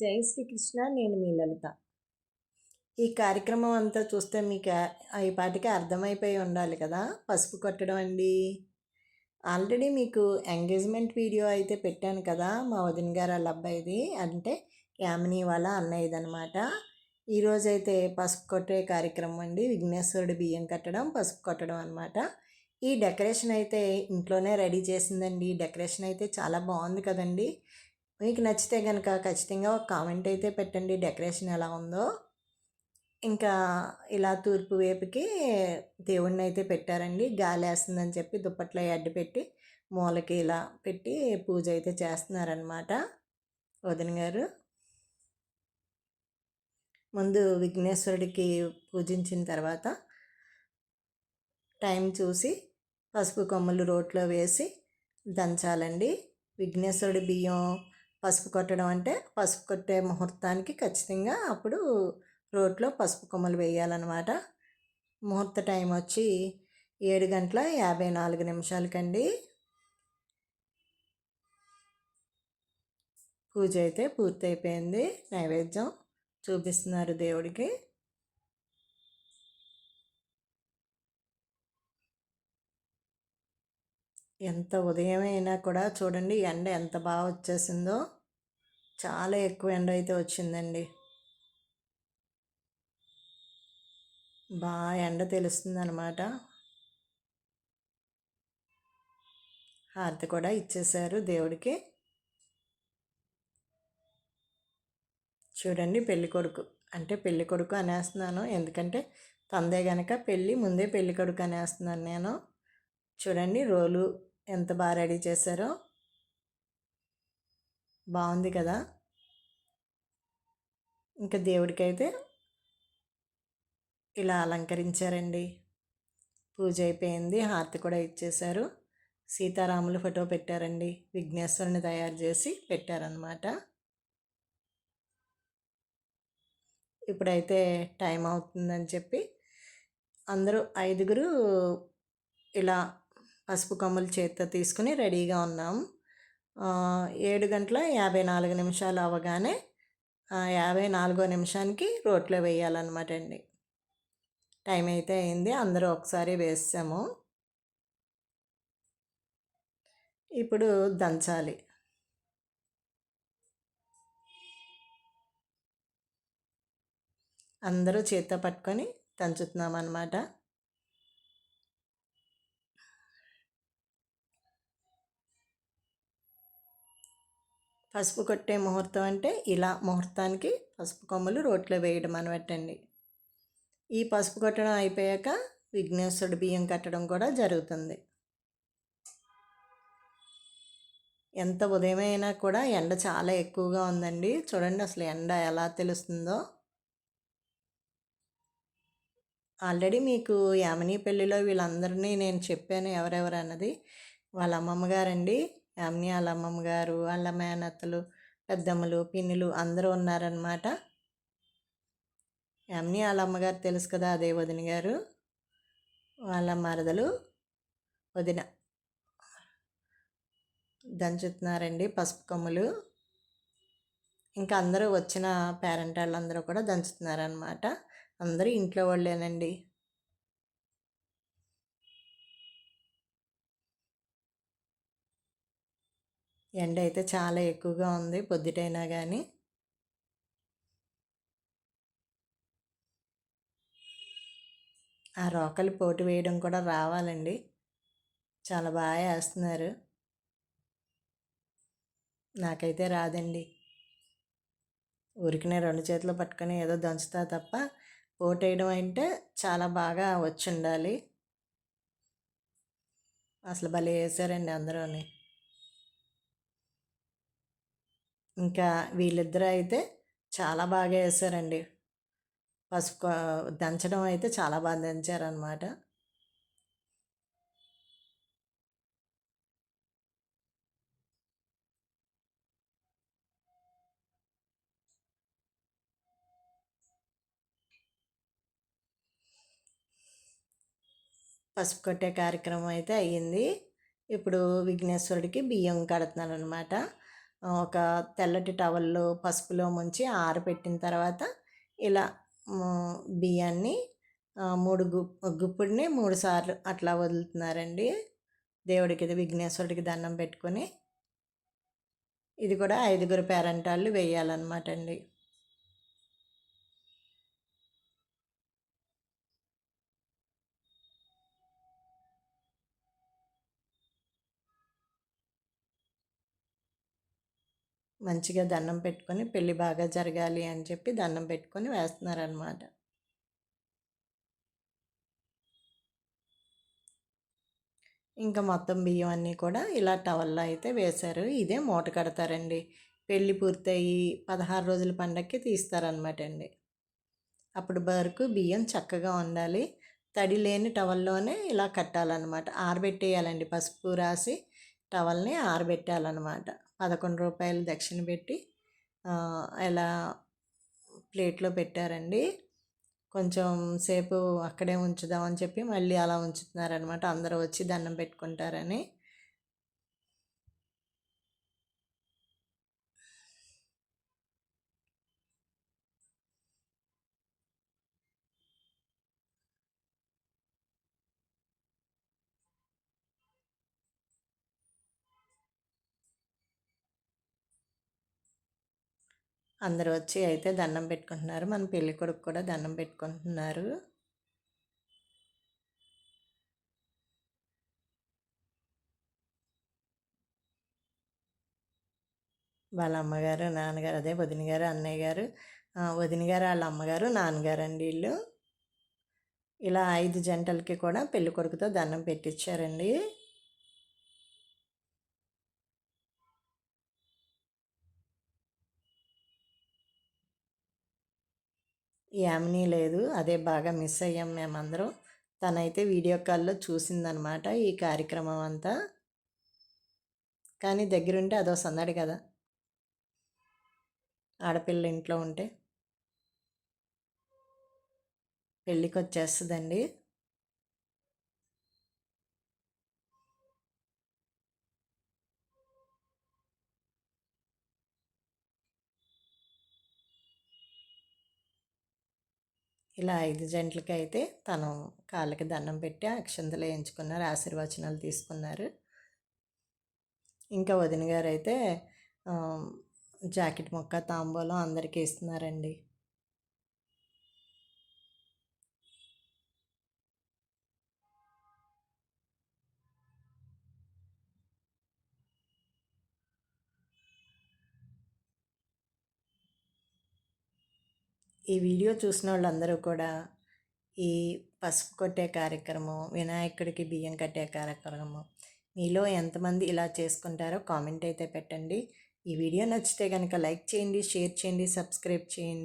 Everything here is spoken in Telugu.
జై శ్రీకృష్ణ నేను మీ లలిత. ఈ కార్యక్రమం అంతా చూస్తే మీకు అయిపాటికి ఈ పాటికి అర్థమైపోయి ఉండాలి కదా. పసుపు కొట్టడం అండి. ఆల్రెడీ మీకు ఎంగేజ్మెంట్ వీడియో అయితే పెట్టాను కదా మా వదిన గారు వాళ్ళ అబ్బాయిది. అంటే యామిని వాళ్ళ అన్నయ్యది అనమాట ఈరోజైతే పసుపు కొట్టే కార్యక్రమం అండి. విఘ్నేశ్వరుడు బియ్యం కట్టడం పసుపు కొట్టడం అనమాట ఈ డెకరేషన్ అయితే ఇంట్లోనే రెడీ చేసిందండి. డెకరేషన్ అయితే చాలా బాగుంది కదండి. మీకు నచ్చితే కనుక ఖచ్చితంగా ఒక కామెంట్ అయితే పెట్టండి. డెకరేషన్ ఎలా ఉందో. ఇంకా ఇలా తూర్పు వైపుకి దేవుణ్ణి అయితే పెట్టారండి. గాలి వేస్తుందని చెప్పి దుప్పట్లో అడ్డు పెట్టి మూలకి ఇలా పెట్టి పూజ అయితే చేస్తున్నారనమాట వదిన గారు. ముందు విఘ్నేశ్వరుడికి పూజించిన తర్వాత టైం చూసి పసుపు కొమ్మలు రోట్లో వేసి దంచాలండి. విఘ్నేశ్వరుడి బియ్యం పసుపు కొట్టడం అంటే పసుపు కొట్టే ముహూర్తానికి ఖచ్చితంగా అప్పుడు రోట్లో పసుపు కొమ్మలు వేయాలన్నమాట. ముహూర్త టైం వచ్చి ఏడు గంటల యాభై నాలుగు నిమిషాలకండి. పూజ అయితే పూర్తయిపోయింది. నైవేద్యం చూపిస్తున్నారు దేవుడికి. ఎంత ఉదయమైనా కూడా చూడండి ఎండ ఎంత బాగా వచ్చేసిందో. చాలా ఎక్కువ ఎండ అయితే వచ్చిందండి. బాగా ఎండ తెలుస్తుంది అనమాట హారతి కూడా ఇచ్చేశారు దేవుడికి. చూడండి పెళ్ళి కొడుకు. అంటే పెళ్ళి కొడుకు అనేస్తున్నాను. ఎందుకంటే తందే గనక పెళ్ళి ముందే పెళ్ళి కొడుకు అనేస్తున్నాను నేను. చూడండి రోలు ఎంత బాగా రెడీ చేశారో. బాగుంది కదా. ఇంకా దేవుడికైతే ఇలా అలంకరించారండి. పూజ అయిపోయింది హారతి కూడా ఇచ్చేశారు. సీతారాముల ఫోటో పెట్టారండి విఘ్నేశ్వరుని తయారు చేసి పెట్టారనమాట ఇప్పుడైతే టైం అవుతుందని చెప్పి అందరూ ఐదుగురు ఇలా పసుపు కొమ్మలు చేత్తో తీసుకుని రెడీగా ఉన్నాం. ఏడు గంటల యాభై నాలుగు నిమిషాలు అవగానే యాభై నాలుగో నిమిషానికి రోట్లో వేయాలన్నమాట అండి. టైం అయితే అయింది అందరూ ఒకసారి వేసాము. ఇప్పుడు దంచాలి. అందరూ చేత్తో పట్టుకొని దంచుతున్నాం అన్నమాట పసుపు కొట్టే ముహూర్తం అంటే ఇలా ముహూర్తానికి పసుపు కొమ్మలు రోట్లో వేయడం అనబట్టండి ఈ పసుపు కొట్టడం అయిపోయాక విఘ్నేశ్వరుడు బియ్యం కట్టడం కూడా జరుగుతుంది. ఎంత ఉదయమైనా కూడా ఎండ చాలా ఎక్కువగా ఉందండి. చూడండి అసలు ఎండ ఎలా తెలుస్తుందో. ఆల్రెడీ మీకు యామిని పెళ్ళిలో వీళ్ళందరినీ నేను చెప్పాను ఎవరెవరు అన్నది. వాళ్ళ అమ్మమ్మ గారండి అమ్మి వాళ్ళ అమ్మమ్మ గారు వాళ్ళ మేనత్తలు పెద్దమ్మలు పిన్నులు అందరూ ఉన్నారనమాట అమ్మి వాళ్ళ అమ్మగారు తెలుసు కదా అదే వదిన గారు. వాళ్ళ మరదలు వదిన. దంచుతున్నారండి పసుపు కొమ్ములు. ఇంకా అందరూ వచ్చిన పేరెంట్ వాళ్ళందరూ కూడా దంచుతున్నారనమాట అందరూ ఇంట్లో వాళ్ళేనండి. ఎండ అయితే చాలా ఎక్కువగా ఉంది పొద్దుటైనా కానీ ఆ రోకలి పోటు వేయడం కూడా రావాలండి. చాలా బాగా వేస్తున్నారు నాకైతే రాదండి. ఊరికినే రెండు చేతులు పట్టుకొని ఏదో దంచుతా తప్ప పోటు వేయడం అంటే చాలా బాగా వచ్చి ఉండాలి అసలు భలే వేసారండి అందరూని. ఇంకా వీళ్ళిద్దరూ అయితే చాలా బాగా వేసారండి పసుపు దంచడం అయితే చాలా బాగా దంచారనమాట పసుపు కొట్టే కార్యక్రమం అయితే అయ్యింది. ఇప్పుడు విఘ్నేశ్వరుడికి బియ్యం కడుతున్నాను అనమాట ఒక తెల్లటి టవల్లో పసుపులో ముంచి ఆరబెట్టిన తర్వాత ఇలా బియ్యాన్ని మూడు గు గుప్పుడిని మూడు సార్లు అట్లా వదులుతున్నారండి. దేవుడికి విఘ్నేశ్వరుడికి దండం పెట్టుకొని ఇది కూడా ఐదుగురు పేరంటాళ్ళు వేయాలన్నమాట అండి మంచిగా దండం పెట్టుకొని పెళ్ళి బాగా జరగాలి అని చెప్పి దండం పెట్టుకొని వేస్తున్నారనమాట ఇంకా మొత్తం బియ్యం అన్నీ కూడా ఇలా టవల్లో అయితే వేశారు. ఇదే మూట కడతారండి. పెళ్ళి పూర్తయి పదహారు రోజుల పండక్కి తీస్తారనమాట అండి. అప్పుడు వరకు బియ్యం చక్కగా ఉండాలి. తడి లేని టవల్లోనే ఇలా కట్టాలన్నమాట. ఆరబెట్టేయాలండి. పసుపు రాసి టవల్ని ఆరబెట్టాలన్నమాట. పదకొండు రూపాయలు దక్షిణ పెట్టి ఇలా ప్లేట్లో పెట్టారండి. కొంచెం సేపు అక్కడే ఉంచుదామని చెప్పి మళ్ళీ అలా ఉంచుతున్నారనమాట అందరూ వచ్చి దండం పెట్టుకుంటారని. అందరూ వచ్చి అయితే దండం పెట్టుకుంటున్నారు. మన పెళ్ళి కొడుకు కూడా దండం పెట్టుకుంటున్నారు. వాళ్ళ అమ్మగారు నాన్నగారు అదే వదిన గారు అన్నయ్య గారు వదిన గారు వాళ్ళ అమ్మగారు నాన్నగారు అండి వీళ్ళు. ఇలా ఐదు జంటలకి కూడా పెళ్ళి కొడుకుతో దండం పెట్టించారండి యామిని లేదు. అదే బాగా మిస్ అయ్యాం మేమందరం. తనైతే వీడియో కాల్లో చూసిందనమాట ఈ కార్యక్రమం అంతా. కానీ దగ్గరుంటే అదో సందడి కదా. ఆడపిల్ల ఇంట్లో ఉంటే. పెళ్ళికి వచ్చేస్తుందండి ఇలా ఐదు జంటలకి అయితే తను కాళ్ళకి దండం పెట్టి అక్షంతలు వేయించుకున్నారు ఆశీర్వచనాలు తీసుకున్నారు. ఇంకా వదిన గారు అయితే జాకెట్ మొక్క తాంబూలం అందరికీ ఇస్తున్నారండి. ఈ వీడియో చూసిన వాళ్ళందరూ కూడా ఈ పసుపు కొట్టే కార్యక్రమం వినాయకుడికి బియ్యం కట్టే కార్యక్రమం మీలో ఎంతమంది ఇలా చేసుకుంటారో కామెంట్ అయితే పెట్టండి. ఈ వీడియో నచ్చితే కనుక లైక్ చేయండి షేర్ చేయండి సబ్స్క్రైబ్ చేయండి.